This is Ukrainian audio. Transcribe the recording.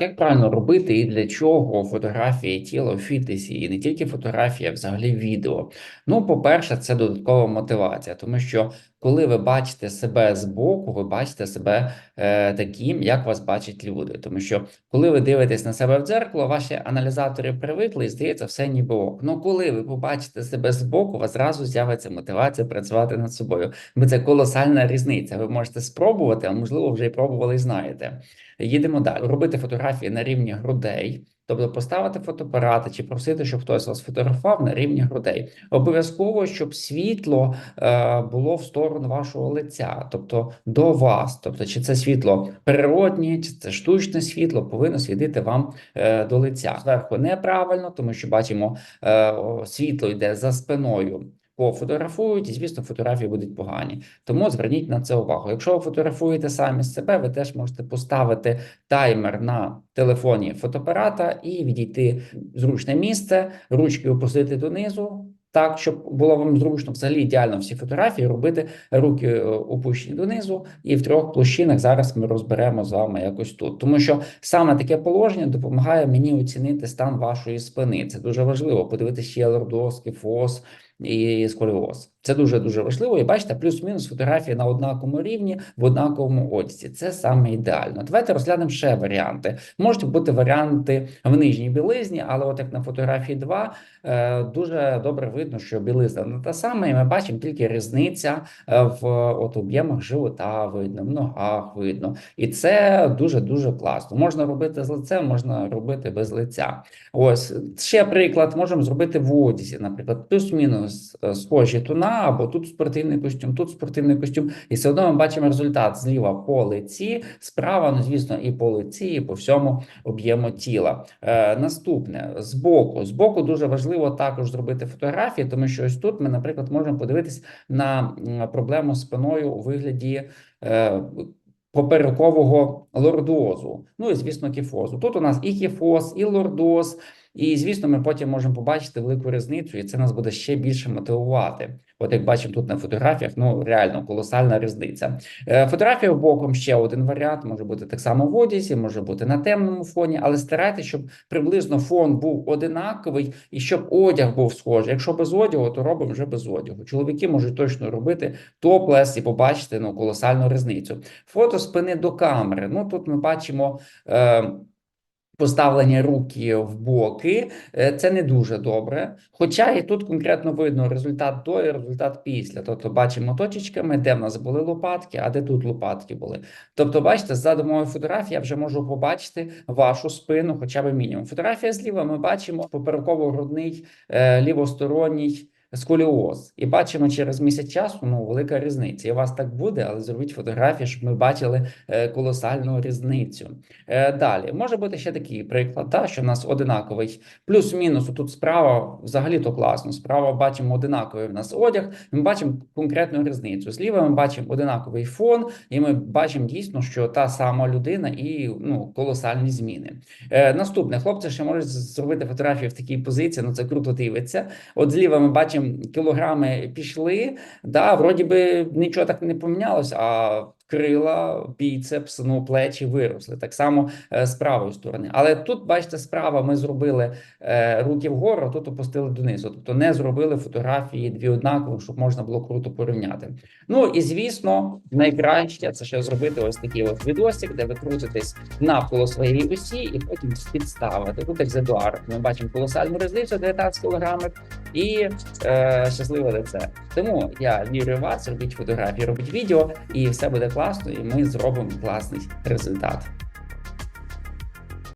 Як правильно робити і для чого фотографії тіла у фітнесі, і не тільки фотографія, а взагалі відео? Ну, по-перше, це додаткова мотивація, тому що коли ви бачите себе збоку, ви бачите себе е, таким, як вас бачать люди. Тому що коли ви дивитесь на себе в дзеркало, ваші аналізатори привикли і здається, все ніби ок. Ну, коли ви побачите себе збоку, у вас зразу з'явиться мотивація працювати над собою. Бо це колосальна різниця. Ви можете спробувати, а можливо, вже і пробували і знаєте. Їдемо далі. Робити фотографії на рівні грудей, тобто поставити фотоапарати чи просити, щоб хтось вас фотографував на рівні грудей. Обов'язково, щоб світло е, було в сторону вашого лиця, тобто до вас. Тобто, чи це світло природнє, чи це штучне світло, повинно світити вам е, до лиця. Зверху неправильно, тому що бачимо, е, світло йде за спиною. Пофотографують, і звісно, фотографії будуть погані. Тому зверніть на це увагу. Якщо ви фотографуєте самі з себе, ви теж можете поставити таймер на телефоні фотоапарата і відійти в зручне місце, ручки опустити донизу. Так, щоб було вам зручно, взагалі ідеально всі фотографії робити руки е, опущені донизу, і в трьох площинах зараз ми розберемо з вами якось тут. Тому що саме таке положення допомагає мені оцінити стан вашої спини. Це дуже важливо. Подивитися, чи є лордоз, кіфоз і сколіоз. Це дуже дуже важливо. І бачите, плюс-мінус фотографії на однаковому рівні в однаковому одязі. Це саме ідеально. Давайте розглянемо ще варіанти. Можуть бути варіанти в нижній білизні, але от як на фотографії 2, е, дуже добре видно, що білизна не та сама, і ми бачимо тільки різниця е, в от об'ємах живота видно, в ногах видно. І це дуже дуже класно. Можна робити з лицем, можна робити без лиця. Ось ще приклад можемо зробити в одязі, наприклад, плюс-мінус е, схожі тона, або тут спортивний костюм, тут спортивний костюм, і все одно ми бачимо результат зліва по лиці, справа, ну звісно, і по лиці, і по всьому об'єму тіла. Е, наступне збоку. Збоку дуже важливо також зробити фотографії, тому що ось тут ми, наприклад, можемо подивитись на проблему з спиною у вигляді. Е, Поперекового лордозу, ну і звісно, кіфозу. Тут у нас і кіфоз, і лордоз, і звісно, ми потім можемо побачити велику різницю, і це нас буде ще більше мотивувати. От як бачимо тут на фотографіях, ну реально колосальна різниця. Е, Фотографія боком ще один варіант, може бути так само в одязі, може бути на темному фоні, але старайтеся, щоб приблизно фон був одинаковий і щоб одяг був схожий. Якщо без одягу, то робимо вже без одягу. Чоловіки можуть точно робити топлес і побачити ну колосальну різницю. Фото спини до камери. Ну тут ми бачимо. Е, Поставлення руки в боки е, це не дуже добре. Хоча і тут конкретно видно результат до і результат після. Тобто бачимо точечками, де в нас були лопатки, а де тут лопатки були. Тобто, бачите, за допомогою фотографії я вже можу побачити вашу спину, хоча б мінімум. Фотографія зліва ми бачимо попереково-грудний е, лівосторонній сколіоз. І бачимо через місяць часу ну велика різниця. І у вас так буде, але зробіть фотографії, щоб ми бачили е, колосальну різницю. Е, Далі може бути ще такий приклад, та, що в нас одинаковий плюс-мінус. Тут справа взагалі то класно. Справа бачимо одинаковий в нас одяг. Ми бачимо конкретну різницю. Зліва ми бачимо одинаковий фон, і ми бачимо дійсно, що та сама людина і ну колосальні зміни. Е, Наступне хлопці ще можуть зробити фотографії в такій позиції. Ну це круто дивиться. От зліва ми бачимо кілограми пішли. Да, вроді би нічого так не помінялося, а крила, біцепс, ну плечі виросли. Так само е, з правої сторони. Але тут, бачите, справа ми зробили е, руки вгору, а тут опустили донизу. Тобто не зробили фотографії дві однакові, щоб можна було круто порівняти. Ну і звісно, найкраще це ще зробити ось такий от відосик, де ви крутитесь навколо своєї осі і потім підставити. Тут як з Едуард. Ми бачимо колосальну різницю 19 кілограмів і е, щасливе лице. Тому я вірю в вас, робіть фотографії, робіть відео, і все буде класно, і ми зробимо класний результат.